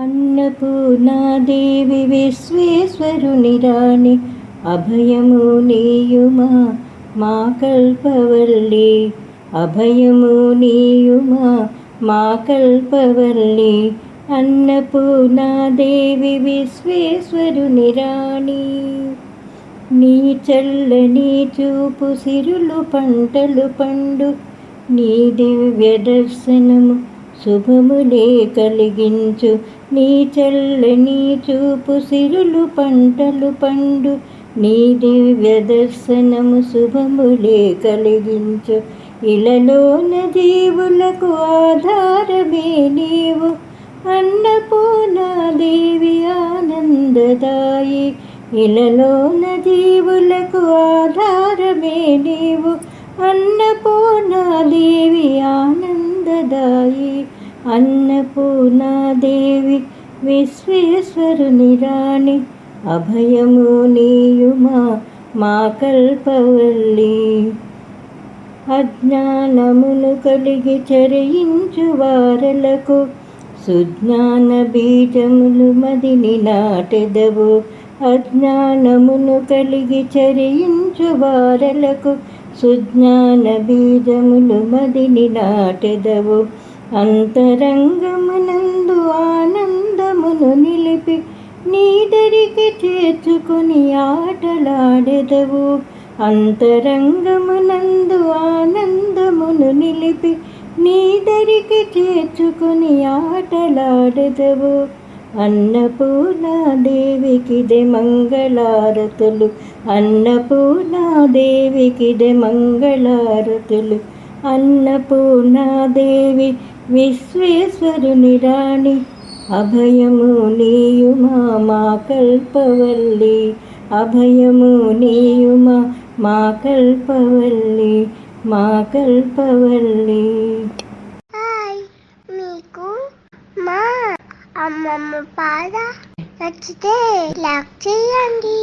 అన్నపూర్ణాదేవి విశ్వేశ్వరుని రాణి అభయము నీయుమా మా కల్పవల్లి. అభయము నీయుమా మా కల్పవల్లి. అన్నపూర్ణాదేవి విశ్వేశ్వరుని రాణి. నీ చల్లని చూపు సిరులు పంటలు పండు నీ దివ్య దర్శనము శుభములే కలిగించు. నీ చల్లని చూపు సిరులు పంటలు పండు. నీ దివ్య దర్శనము శుభములే కలిగించు. ఇలలోన జీవులకు ఆధారమే నీవు. అన్నపూర్ణాదేవి ఆనందదాయి. ఇలలోన జీవులకు ఆధారమే నీవు. అన్నపూర్ణాదేవి ఆనందదాయి. అన్నపూర్ణాదేవి విశ్వేశ్వరుని రాణి అభయము నీయుమా మా కల్పవల్లి. అజ్ఞానమును కలిగి చరించు వారలకు సుజ్ఞాన బీజములు మదిని నాటెదవు. అజ్ఞానమును కలిగి చరించు వారలకు సుజ్ఞాన బీజములు మదిని నాటెదవు. అంతరంగమునందు ఆనందమును నిలిపి నీదరికి చేర్చుకుని ఆటలాడెదవు. అంతరంగమునందు ఆనందమును నిలిపి నీదరికి చేర్చుకుని ఆటలాడెదవు. అన్నపూర్ణాదేవికిదే మంగళారతులు. అన్నపూర్ణాదేవికిదే మంగళారతులు. అన్నపూర్ణాదేవి విశ్వేశ్వరుని రాణి అభయము నీయుమా మా కల్పవల్లి అభయము నీయుమా మా కల్పవల్లి మా కల్పవల్లి. హాయ్ మీకు మా అమ్మమ్మ పాద నచ్చితే లైక్ చేయండి.